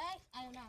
এই আয়ো না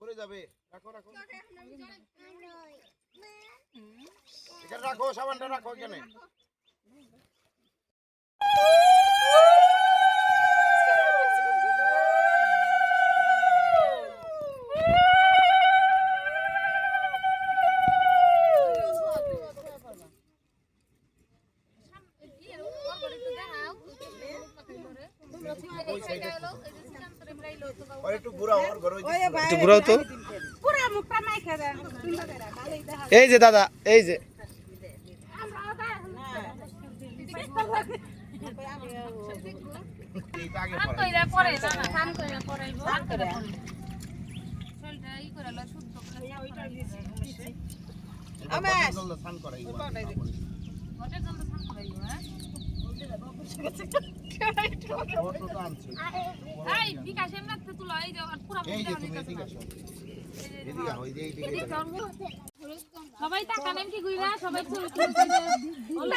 করে যাবে রাখো রাখো। রাখো সাবানটা রাখো এখানে। একটু ঘুরাও তো এই যে দাদা এই যে। সবাই তাকালেন কি গুইরা সবাই তুলে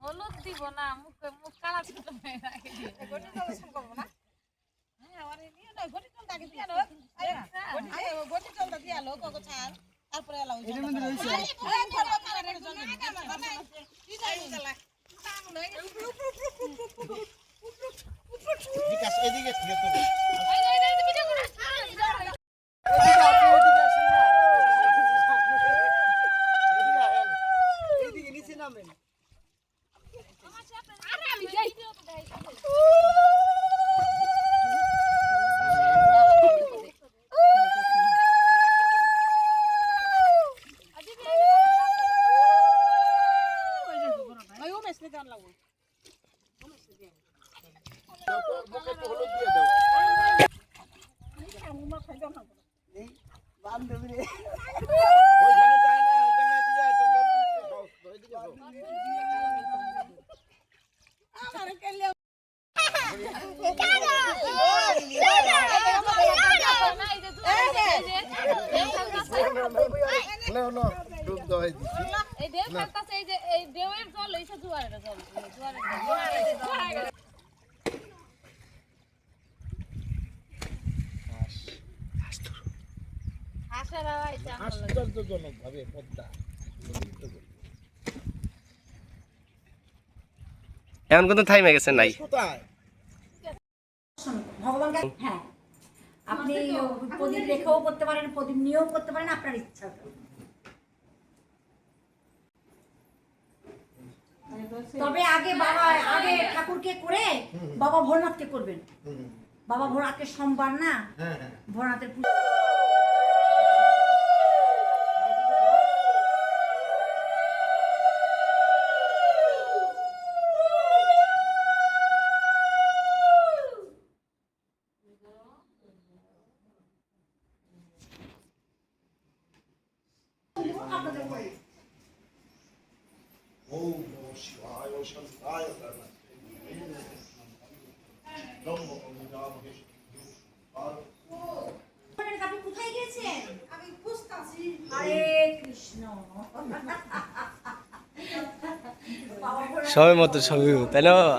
হলুদ দিব না মুখ মুখ কালা ছিল না তারপরে เลย আশ্চর্যজনক ভাবে পদ্মা এখন কিন্তু থাইমে গেছে নাই। কোথায়? ভগবানকে হ্যাঁ। আপনি প্রদীপ রেখেও করতে পারেন প্রদীপ নিয়েও করতে পারেন আপনার ইচ্ছা তবে আগে বাবা আগে ঠাকুরকে করে বাবা ভোলনাথকে করবেন। বাবা ভোরনাথকে সোমবার না? হ্যাঁ হ্যাঁ। ভোরনাথের পুজো সবাই মতো সবই তাই না বাবা।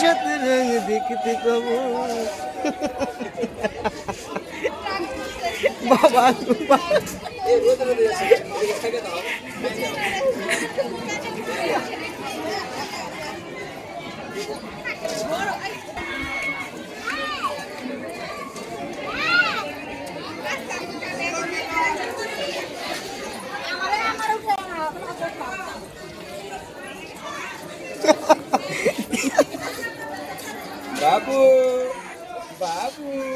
সাথে রঙ দেখতে পাবো। বাবা। বাবু বাবু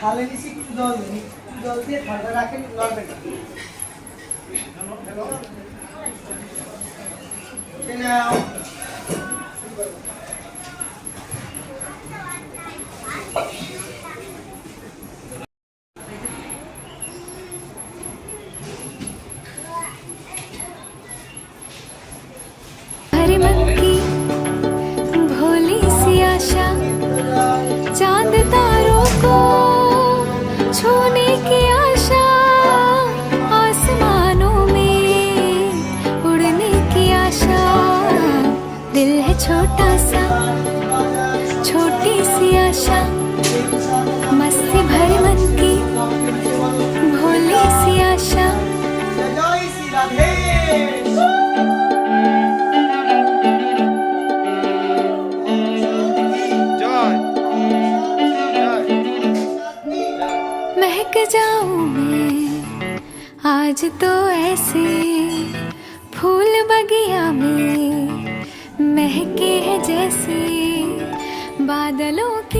থালে নিচে একটু জল একটু জল দিয়ে ঠান্ডা রাখেন নড়বেন না। महक जाऊँ मैं आज तो ऐसे फूल बगिया में महके है जैसे बादलों की